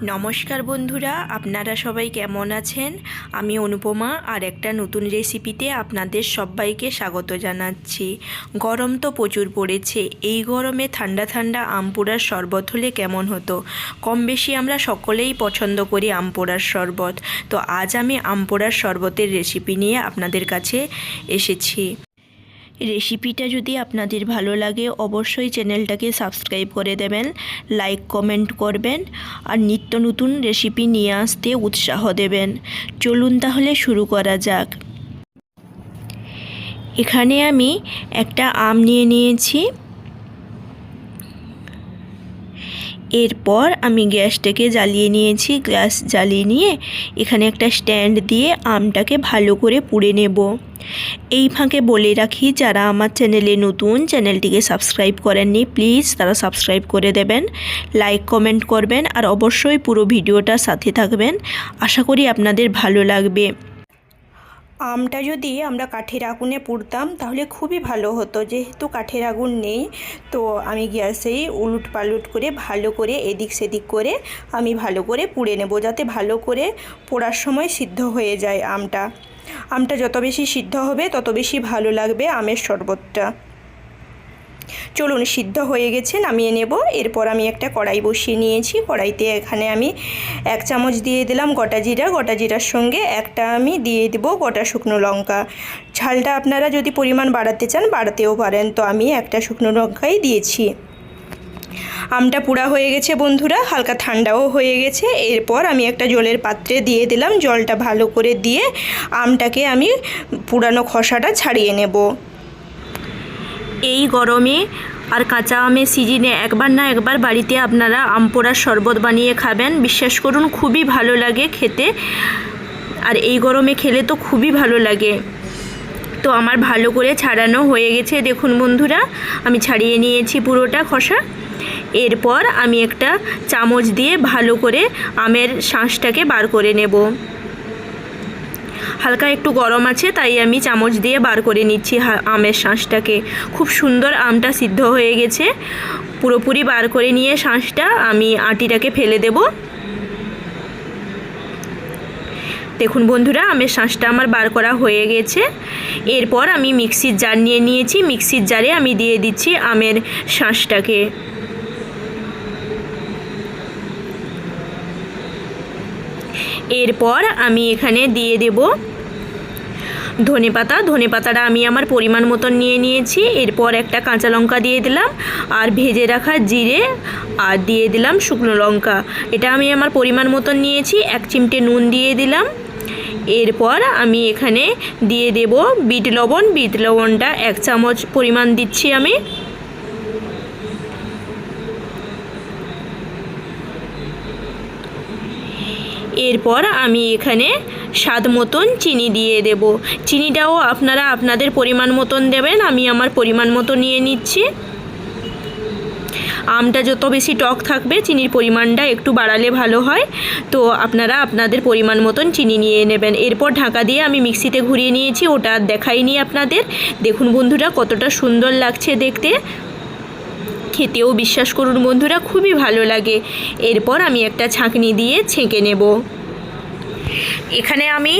নমস্কার বন্ধুরা, আপনারা সবাই কেমন আছেন? আমি অনুপমা আর একটা নতুন রেসিপিতে আপনাদের সবাইকে স্বাগত জানাচ্ছি। গরম তো প্রচুর পড়েছে, এই গরমে ঠান্ডা ঠান্ডা আম পোড়ার শরবত হলে কেমন হতো? কম বেশি আমরা সকলেই পছন্দ করি আম পোড়ার শরবত। তো আজ আমি আম পোড়ার শরবতের রেসিপি নিয়ে আপনাদের কাছে এসেছি। রেসিপিটা যদি আপনাদের ভালো লাগে, অবশ্যই চ্যানেলটাকে সাবস্ক্রাইব করে দেবেন লাইক কমেন্ট করবেন, আর নিত্য নতুন রেসিপি নিয়ে আসতে উৎসাহ দেবেন। চলুন তাহলে শুরু করা যাক। এখানে আমি একটা আম নিয়ে নিয়েছি। এরপর আমি গ্যাসটাকে জ্বালিয়ে নিয়েছি। গ্যাস জ্বালিয়ে নিয়ে এখানে একটা স্ট্যান্ড দিয়ে আমটাকে ভালো করে পুড়ে নেব। এই ফাঁকে বলে রাখি, যারা আমার চ্যানেলে নতুন, চ্যানেলটিকে সাবস্ক্রাইব করেননি, প্লিজ তারা সাবস্ক্রাইব করে দেবেন, লাইক, কমেন্ট করবেন, আর অবশ্যই পুরো ভিডিওটা সাথে থাকবেন। আশা করি আপনাদের ভালো লাগবে। আমটা যদি আমরা কাঠের আগুনে পুড়তাম, তাহলে খুবই ভালো হতো। যেহেতু কাঠের আগুন নেই, তো আমি গ্যাসেই উলুট পালুট করে ভালো করে এদিক সেদিক করে আমি ভালো করে পুড়ে নেব, যাতে ভালো করে পোড়ার সময় সিদ্ধ হয়ে যায় আমটা। আমটা যত বেশি সিদ্ধ হবে, তত বেশি ভালো লাগবে আমের শরবতটা। চলুন সিদ্ধ হয়ে গেছে, নামিয়ে নেব। এরপর আমি একটা কড়াই বসিয়ে নিয়েছি। কড়াইতে এখানে আমি এক চামচ দিয়ে দিলাম গোটা জিরা। গোটা জিরার সঙ্গে একটা আমি দিয়ে দেবো গোটা শুকনো লঙ্কা। ঝালটা আপনারা যদি পরিমাণ বাড়াতে চান, বাড়াতেও পারেন। তো আমি একটা শুকনো লঙ্কাই দিয়েছি। আমটা পুড়া হয়ে গেছে বন্ধুরা, হালকা ঠান্ডাও হয়ে গেছে। এরপর আমি একটা জলের পাত্রে দিয়ে দিলাম। জলটা ভালো করে দিয়ে আমটাকে আমি পুরানো খসাটা ছাড়িয়ে নেব। এই গরমে আর কাঁচা আমের সিজনে একবার না একবার বাড়িতে আপনারা আম পোড়ার শরবত বানিয়ে খাবেন। বিশ্বাস করুন, খুবই ভালো লাগে খেতে। আর এই গরমে খেলে তো খুবই ভালো লাগে। তো আমার ভালো করে ছাড়ানো হয়ে গেছে। দেখুন বন্ধুরা, আমি ছাড়িয়ে নিয়েছি পুরোটা খসা। এরপর আমি একটা চামচ দিয়ে ভালো করে আমের শাঁসটাকে বার করে নেব। হালকা একটু গরম আছে, তাই আমি চামচ দিয়ে বার করে নিচ্ছি আমের শাঁসটাকে। খুব সুন্দর আমটা সিদ্ধ হয়ে গেছে। পুরোপুরি বার করে নিয়ে শাঁসটা আমি আটিটাকে ফেলে দেব। দেখুন বন্ধুরা, আমের শাঁসটা আমার বার করা হয়ে গেছে। এরপর আমি মিক্সির জার নিয়ে নিয়েছি। মিক্সির জারে আমি দিয়ে দিচ্ছি আমের শাঁসটাকে। এরপর আমি এখানে দিয়ে দেব ধনে পাতা ধনে পাতাটা আমি আমার পরিমাণ মতন নিয়ে নিয়েছি। এরপর একটা কাঁচা লঙ্কা দিয়ে দিলাম, আর ভেজে রাখা জিরে, আর দিয়ে দিলাম শুকনো লঙ্কা। এটা আমি আমার পরিমাণ মতন নিয়েছি, এক চিমটে নুন দিয়ে দিলাম। এরপর আমি এখানে দিয়ে দেব বিট লবণ। বিট লবণটা এক চামচ পরিমাণ দিচ্ছি আমি। এরপর আমি এখানে স্বাদ মতন চিনি দিয়ে দেব। চিনিটাও আপনারা আপনাদের পরিমাণ মতন দেবেন, আমি আমার পরিমাণ মতো নিয়ে নিচ্ছি। আমটা যত বেশি টক থাকবে, চিনির পরিমাণটা একটু বাড়ালে ভালো হয়। তো আপনারা আপনাদের পরিমাণ মতন চিনি নিয়ে নেবেন। এরপর ঢাকা দিয়ে আমি মিক্সিতে ঘুরিয়ে নিয়েছি, ওটা দেখাইনি আপনাদের। দেখুন বন্ধুরা, কতটা সুন্দর লাগছে দেখতে। খেতেও বিশ্বাস করুন বন্ধুরা, খুবই ভালো লাগে। এরপর আমি একটা ছাঁকনি দিয়ে ছেঁকে নেব। এখানে আমি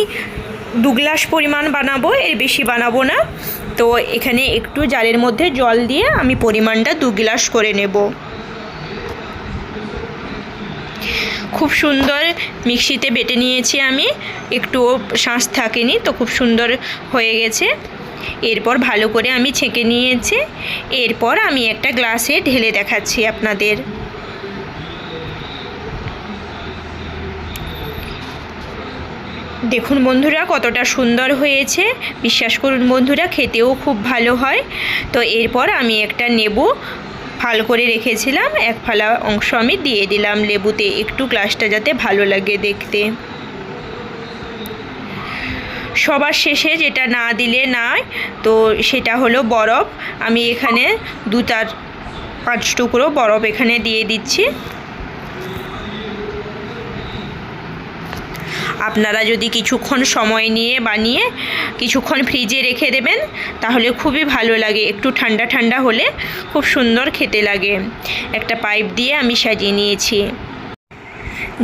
দু গ্লাস পরিমাণ বানাবো, এর বেশি বানাবো না। তো এখানে একটু জালের মধ্যে জল দিয়ে আমি পরিমাণটা দু গ্লাস করে নেব। খুব সুন্দর মিক্সিতে বেটে নিয়েছি আমি একটু শ্বাস থাকেনি তো খুব সুন্দর হয়ে গেছে। এরপর ভালো করে আমি ছেঁকে নিয়েছি, এরপর আমি একটা গ্লাসে ঢেলে দেখাচ্ছি আপনাদের। দেখুন বন্ধুরা, কতটা সুন্দর হয়েছে। বিশ্বাস করুন বন্ধুরা, খেতেও খুব ভালো হয়। তো এরপর আমি একটা নেবু ভালো করে রেখেছিলাম। এক ফালা অংশ আমি দিয়ে দিলাম লেবুতে, একটু গ্লাসটা যাতে ভালো লাগে দেখতে। সবার শেষে যেটা না দিলে নয় তো সেটা হলো বরফ। আমি এখানে দু চার, পাঁচ টুকরো বরফ এখানে দিয়ে দিচ্ছি। আপনারা যদি কিছুক্ষণ সময় নিয়ে বানিয়ে কিছুক্ষণ ফ্রিজে রেখে দেবেন, তাহলে খুবই ভালো লাগে। একটু ঠান্ডা ঠান্ডা হলে খুব সুন্দর খেতে লাগে। একটা পাইপ দিয়ে আমি সাজিয়ে নিয়েছি।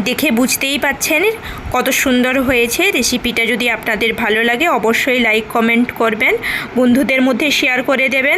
দেখে বুঝতেই পাচ্ছেন কত সুন্দর হয়েছে রেসিপিটা। যদি আপনাদের ভালো লাগে, অবশ্যই লাইক, কমেন্ট করবেন। বন্ধুদের মধ্যে শেয়ার করে দেবেন।